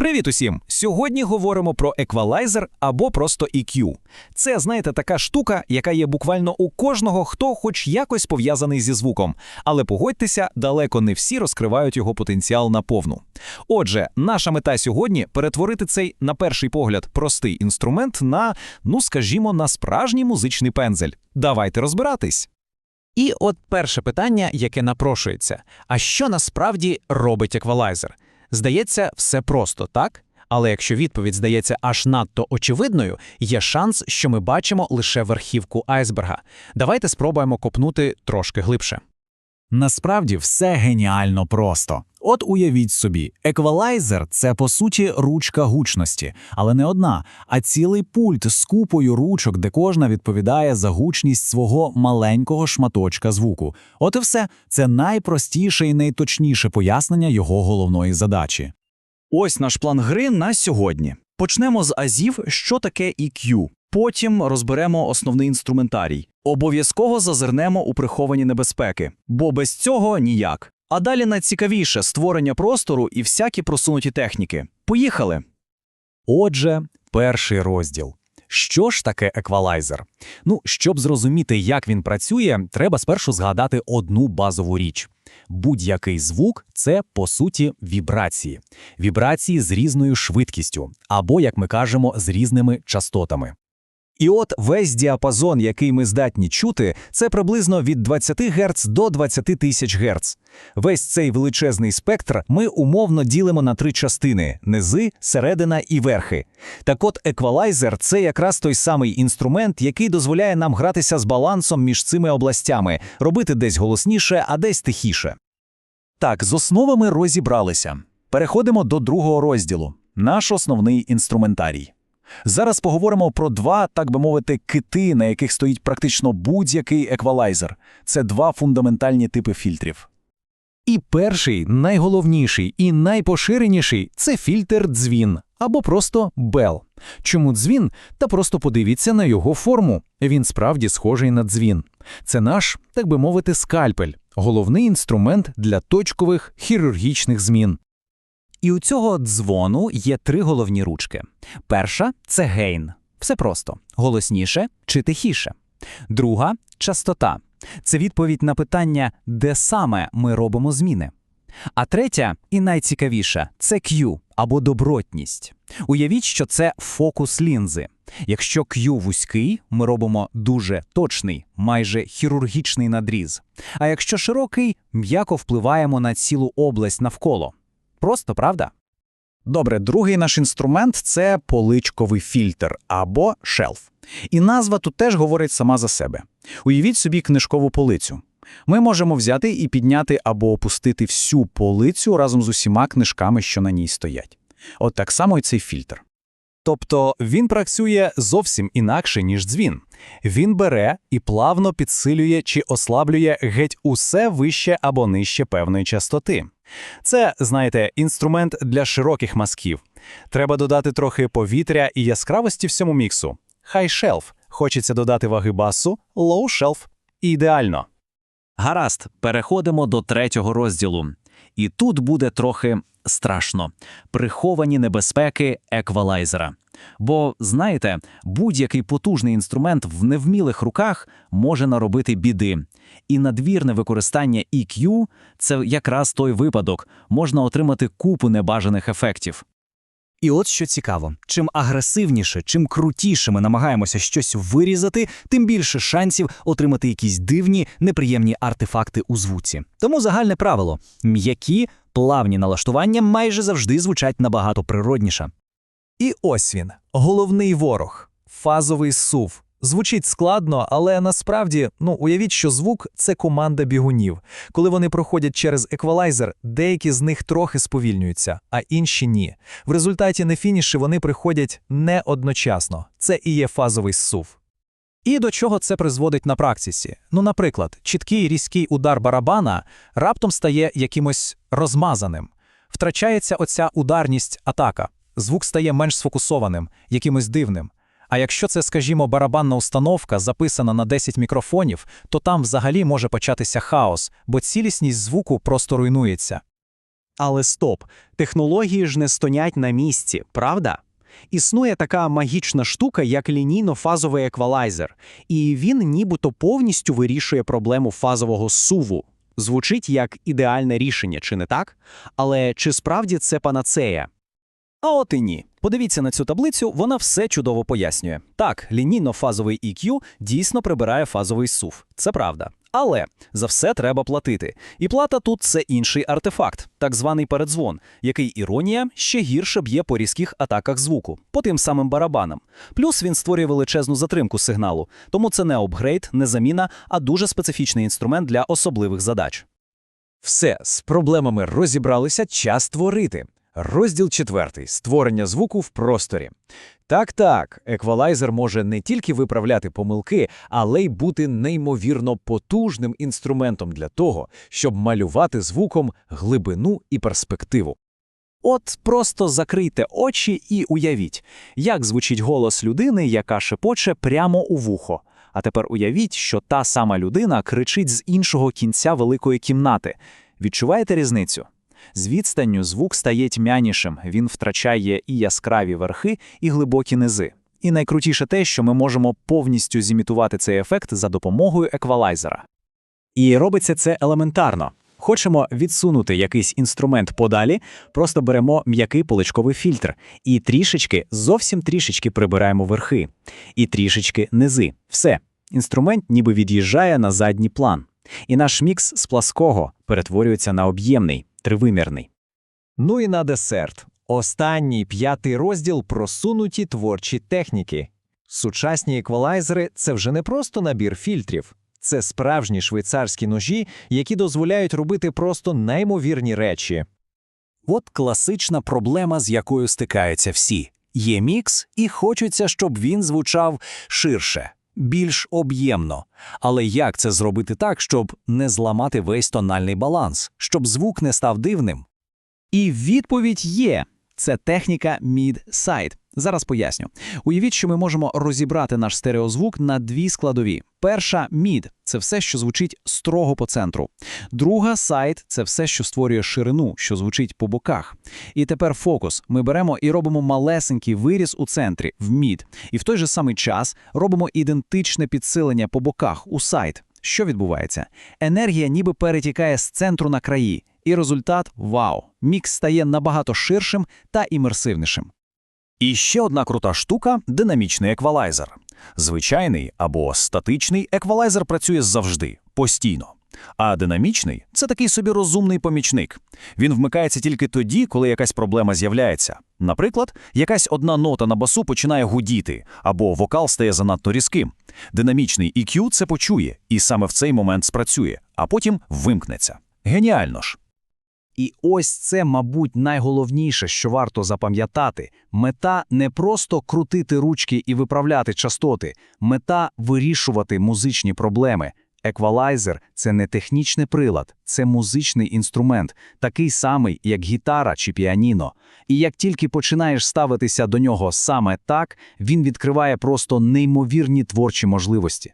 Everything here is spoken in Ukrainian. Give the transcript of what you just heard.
Привіт усім! Сьогодні говоримо про еквалайзер або просто EQ. Це, знаєте, така штука, яка є буквально у кожного, хто хоч якось пов'язаний зі звуком. Але погодьтеся, далеко не всі розкривають його потенціал наповну. Отже, наша мета сьогодні перетворити цей, на перший погляд, простий інструмент на, ну скажімо, на справжній музичний пензель. Давайте розбиратись. І от перше питання, яке напрошується: а що насправді робить еквалайзер? Здається, все просто, так? Але якщо відповідь здається аж надто очевидною, є шанс, що ми бачимо лише верхівку айсберга. Давайте спробуємо копнути трошки глибше. Насправді все геніально просто. От уявіть собі, еквалайзер це по суті ручка гучності, але не одна, а цілий пульт з купою ручок, де кожна відповідає за гучність свого маленького шматочка звуку. От і все це найпростіше і найточніше пояснення його головної задачі. Ось наш план гри на сьогодні. Почнемо з азів, що таке EQ. Потім розберемо основний інструментарій. Обов'язково зазирнемо у приховані небезпеки, бо без цього ніяк. А далі найцікавіше створення простору і всякі просунуті техніки. Поїхали! Отже, перший розділ. Що ж таке еквалайзер? Ну, щоб зрозуміти, як він працює, треба спершу згадати одну базову річ. Будь-який звук це по суті вібрації, вібрації з різною швидкістю, або, як ми кажемо, з різними частотами. І от весь діапазон, який ми здатні чути, це приблизно від 20 Гц до 20 тисяч Гц. Весь цей величезний спектр ми умовно ділимо на три частини: низи, середина і верхи. Так от еквалайзер це якраз той самий інструмент, який дозволяє нам гратися з балансом між цими областями, робити десь голосніше, а десь тихіше. Так, з основами розібралися. Переходимо до другого розділу наш основний інструментарій. Зараз поговоримо про два, так би мовити, кити, на яких стоїть практично будь-який еквалайзер. Це два фундаментальні типи фільтрів. І перший, найголовніший і найпоширеніший це фільтр дзвін або просто бел. Чому дзвін? Та просто подивіться на його форму. Він справді схожий на дзвін. Це наш, так би мовити, скальпель, головний інструмент для точкових хірургічних змін. І у цього дзвону є три головні ручки. Перша це гейн. Все просто голосніше чи тихіше. Друга частота. Це відповідь на питання, де саме ми робимо зміни. А третя, і найцікавіша, це Q або добротність. Уявіть, що це фокус лінзи. Якщо Q вузький, ми робимо дуже точний, майже хірургічний надріз. А якщо широкий, м'яко впливаємо на цілу область навколо. Просто правда? Добре, другий наш інструмент це поличковий фільтр або шелф. І назва тут теж говорить сама за себе. Уявіть собі книжкову полицю. Ми можемо взяти і підняти або опустити всю полицю разом з усіма книжками, що на ній стоять. От так само і цей фільтр. Тобто він працює зовсім інакше, ніж дзвін. Він бере і плавно підсилює чи ослаблює геть усе вище або нижче певної частоти. Це, знаєте, інструмент для широких мазків. Треба додати трохи повітря і яскравості всьому міксу. Хай шелф. Хочеться додати ваги басу, лоу шелф. Ідеально. Гаразд, переходимо до третього розділу. І тут буде трохи страшно приховані небезпеки еквалайзера. Бо, знаєте, будь-який потужний інструмент в невмілих руках може наробити біди. І надвірне використання EQ – це якраз той випадок, можна отримати купу небажаних ефектів. І от що цікаво: чим агресивніше, чим крутіше ми намагаємося щось вирізати, тим більше шансів отримати якісь дивні, неприємні артефакти у звуці. Тому загальне правило: м'які, плавні налаштування майже завжди звучать набагато природніше. І ось він, головний ворог, фазовий сув. Звучить складно, але насправді, ну уявіть, що звук це команда бігунів. Коли вони проходять через еквалайзер, деякі з них трохи сповільнюються, а інші ні. В результаті на фініші вони приходять не одночасно. Це і є фазовий сув. І до чого це призводить на практиці? Ну, наприклад, чіткий різкий удар барабана раптом стає якимось розмазаним, втрачається оця ударність атака, звук стає менш сфокусованим, якимось дивним. А якщо це, скажімо, барабанна установка, записана на 10 мікрофонів, то там взагалі може початися хаос, бо цілісність звуку просто руйнується. Але стоп, технології ж не стонять на місці, правда? Існує така магічна штука, як лінійно-фазовий еквалайзер, і він нібито повністю вирішує проблему фазового суву. Звучить як ідеальне рішення, чи не так? Але чи справді це панацея? А от і ні. Подивіться на цю таблицю, вона все чудово пояснює. Так, лінійно-фазовий EQ дійсно прибирає фазовий сув. Це правда. Але за все треба платити. І плата тут це інший артефакт, так званий передзвон, який іронія ще гірше б'є по різких атаках звуку, по тим самим барабанам. Плюс він створює величезну затримку сигналу, тому це не апгрейд, не заміна, а дуже специфічний інструмент для особливих задач. Все, з проблемами розібралися, час творити. Розділ четвертий. Створення звуку в просторі. Так-так, еквалайзер може не тільки виправляти помилки, але й бути неймовірно потужним інструментом для того, щоб малювати звуком глибину і перспективу. От просто закрийте очі і уявіть, як звучить голос людини, яка шепоче прямо у вухо. А тепер уявіть, що та сама людина кричить з іншого кінця великої кімнати. Відчуваєте різницю? З відстанню звук стає тьмянішим, він втрачає і яскраві верхи, і глибокі низи. І найкрутіше те, що ми можемо повністю зімітувати цей ефект за допомогою еквалайзера. І робиться це елементарно. Хочемо відсунути якийсь інструмент подалі, просто беремо м'який поличковий фільтр і трішечки, зовсім трішечки прибираємо верхи, і трішечки низи. Все, інструмент ніби від'їжджає на задній план. І наш мікс з плаского перетворюється на об'ємний, тривимірний. Ну і на десерт. Останній п'ятий розділ просунуті творчі техніки. Сучасні еквалайзери це вже не просто набір фільтрів, це справжні швейцарські ножі, які дозволяють робити просто неймовірні речі. От класична проблема, з якою стикаються всі. Є мікс, і хочеться, щоб він звучав ширше, більш об'ємно. Але як це зробити так, щоб не зламати весь тональний баланс, щоб звук не став дивним? І відповідь є. Це техніка mid-side. Зараз поясню. Уявіть, що ми можемо розібрати наш стереозвук на дві складові. Перша mid – це все, що звучить строго по центру. Друга side – це все, що створює ширину, що звучить по боках. І тепер фокус. Ми беремо і робимо малесенький виріз у центрі, в mid. І в той же самий час робимо ідентичне підсилення по боках у side. Що відбувається? Енергія ніби перетікає з центру на краї. І результат – вау! Мікс стає набагато ширшим та імерсивнішим. І ще одна крута штука динамічний еквалайзер. Звичайний або статичний еквалайзер працює завжди, постійно. А динамічний це такий собі розумний помічник. Він вмикається тільки тоді, коли якась проблема з'являється. Наприклад, якась одна нота на басу починає гудіти, або вокал стає занадто різким. Динамічний EQ це почує і саме в цей момент спрацює, а потім вимкнеться. Геніально ж! І ось це, мабуть, найголовніше, що варто запам'ятати. Мета не просто крутити ручки і виправляти частоти, мета вирішувати музичні проблеми. Еквалайзер – це не технічний прилад, це музичний інструмент, такий самий, як гітара чи піаніно. І як тільки починаєш ставитися до нього саме так, він відкриває просто неймовірні творчі можливості.